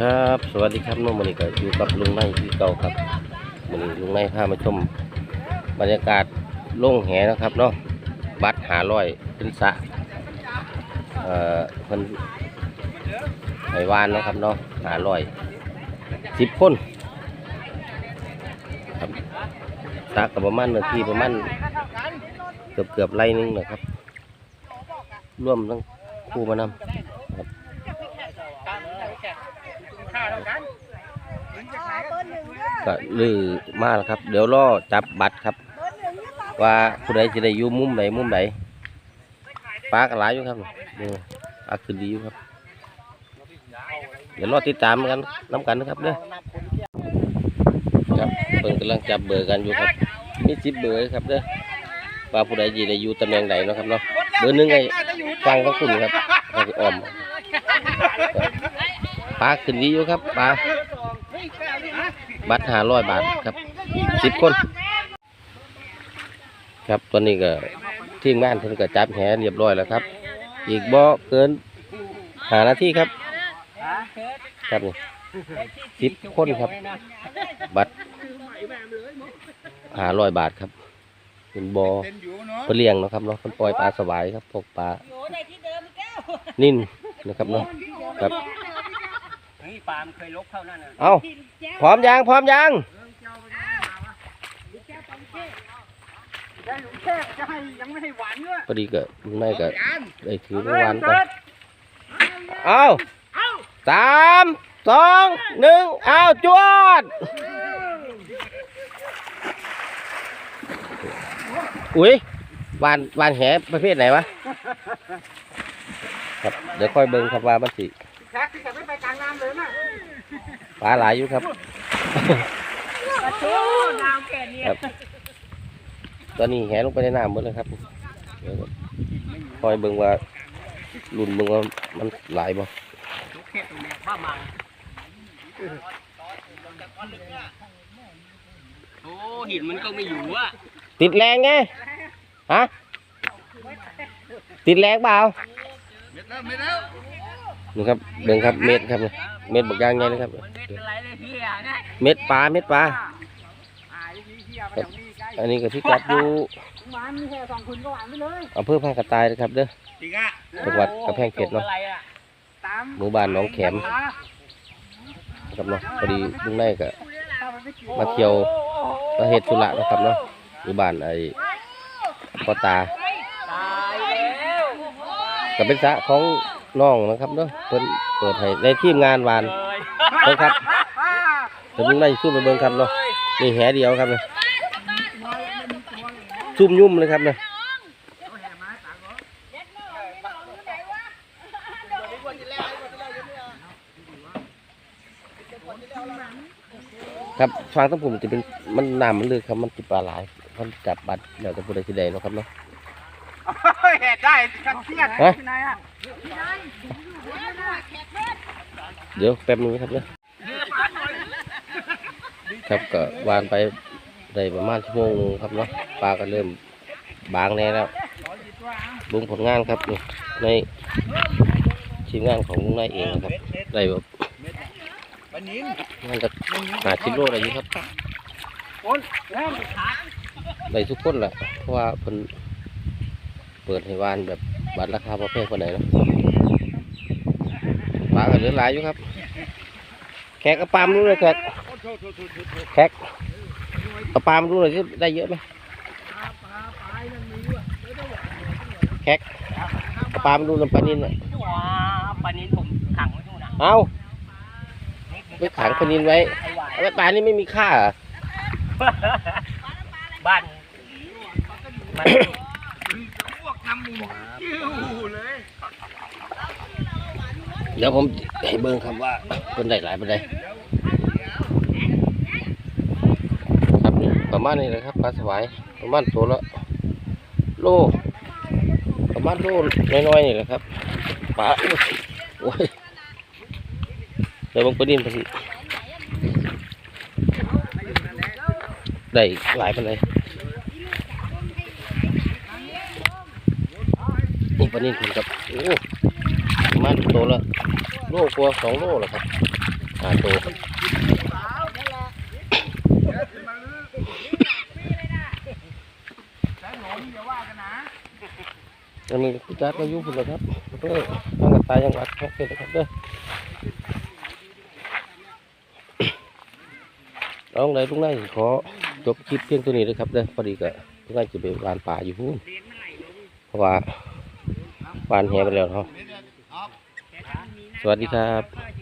ครับ สวัสดีครับน้องมันนี่ก็อยู่กับลุงในที่เก่าครับมันนี้ลุงในพามาชม บรรยากาศโล่งแหนะครับเนาะบัตรหาร้อยเป็นสะเอ่อเพิ่นไหวานนะครับเนาะหาร้อยสิบคนครับสะกับประมาณเนื้อที่ประมาณเกือบเกือบไรหนึงนะครับร่วมทั้งคู่มานำ ก็ลือมาแล้วครับ เดี๋ยวรอจับบัตรครับ ว่าผู้ใดจะได้อยู่มุมไหนมุมไหนปลากระไรอยู่ครับนี่ปลาคือดีอยู่ครับ เดี๋ยวรอติดตามกันน้ำกันนะครับเด้อครับเพิ่นกำลังจับเบอร์กันอยู่ครับมีสิบเบอร์ครับเด้อว่าผู้ใดจะได้อยู่ตำแหน่งไหนเนาะครับเนาะเบอร์หนึ่งไอ้ฟังทั้งคุณครับไอ้ออม ปลาขึ้นดีอยู่ครับปลาบัตรห้าร้อยบาทครับสิบคน ครับตอนนี้ก็ทีมงานเพิ่นก็จับแหเรียบร้อยแล้วครับ อีกบ่เกินหานาทีครับ ครับนี่สิบคนครับ บัตรห้าร้อยบาทครับเป็นบ่อเพื่อเลี้ยงนะครับเนาะเพิ่นปล่อยปลาสวายครับพวกปลานิ่นนะครับเนาะครับ ปลามนเคยลกเท่านั้นน่ะเอาพร้อมยังพร้อมยังได้หลุมแค่จะให้ยังไม่ให้หวานด้วยพอดีก็ไม่ก็ได้ถือเมื่อวานก่อนเอาสามสองหนึ่งเอาจวดอุ้ยวานวานแหประเภทไหนวะครับเดี๋ยวค่อยเบิ่งครับว่ามันสิ ปลาหลายอยู่ครับโอ้น้ำแก่เนี่ยครับ ตอนนี้แหลงไปในน้ำหมดเลยครับเดี๋ยวคอยเบิ่งว่ารุ่นเบิ่งว่ามันหลายบ่ลูกเข็บตรงนี้บ้ามังโอ้หินมันก็ไม่อยู่อะติดแรงไงฮะติดแรงเปล่านี่ครับเบิ่งครับเม็ดครับนี่ เม็ดบักยางไงนะครับ มันเม็ดอะไรเลยพี่อะนะเม็ดปลาเม็ดปลาอ่าพี่เที่ยวไปอย่างนี้ใกล้อันนี้ก็พี่กัดอยู่หวานมีแค่สองคุณก็หวานไปเลยอำเภอพานกระต่ายนะครับเด้อ จริงอะจังหวัดกำแพงเพชรเนาะ อะไรอะตามหมู่บ้านหนองแขมนะครับเนาะพอดีลุงไนก็ มาเที่ยวมาเฮ็ดธุระนะครับเนาะอยู่บ้านไอ้พ่อตาตายแล้วก็เป็นสระของ น้องนะครับเนาะเพิ่นเปิดให้ในทีมงานวานเบิ่งครับเดี๋ยวลุงไนสู้ไปเบิ่งครับเนาะนี่แหเดียวครับเนี่ยซุ่มยุ่มเลยครับเนี่ยครับฟังทั้งผมจะเป็นมันน้ำมันลึกครับมันติดปลาหลายมันจับบัตรเดี๋ยวจะพูดได้ทีใดเนาะครับเนาะเห็ดได้กันเครียดฮะที่ไหนอะ เดี๋ยวแป๊บนึงครับเนี่ยครับก็วานไปได้ประมาณชั่วโมงนึงครับเนาะปลาก็เริ่มบางแน่แล้วลุงผลงานครับนี่ในทีมงานของลุงนายเองนะครับได้แบบปนินงานจะหาชิโลอะไรอยู่ครับคนแล้วได้ทุกคนแหละเพราะว่าเพิ่นเปิดให้วานแบบบัตรราคาประเภทคนไหนเนาะาก็เหลือหลายอยู่ครับ แขกกระปามดูเลยแขกแขกกระปามดูเลยที่ได้เยอะไหมแขกกระปามดูลำปานินอะว้าปนินผมขังไว้ทุกนะเอาไปขังปานินไว้ไอ้หวานเอาไว้ปลานี่ไม่มีค่าเหรอบ้านมัน เดี๋ยวผมให้เบิ่งครับว่าคนได้หลายปานใดครับนี่ประมาณนี้เลยครับปลาสวายประมาณตัวละโลประมาณโลน้อยๆนี่แหละครับปลาโอ้ยโอ้ยเดี๋ยวบางประเด็นเพิ่นได้หลายปานใดนี่ปลานิ่นเพิ่นกับโอ้ ประมาณตัวละโลกว่าสองโลแหละครับหาโต้อันนะอันนี้ผู้จัดก็ยุ่งพุ่นแล้วครับเด้อทางกระตายยังหวัดโอเคนะครับเด้อน้องใดลุงนายขอจบคลิปเพียงตัวนี้นะครับเด้อพอดีก็ลุงนายจะไปวานป่าอยู่พุ่นเพราะว่าวานแหไปแล้วเนาะ สวัสดีครับ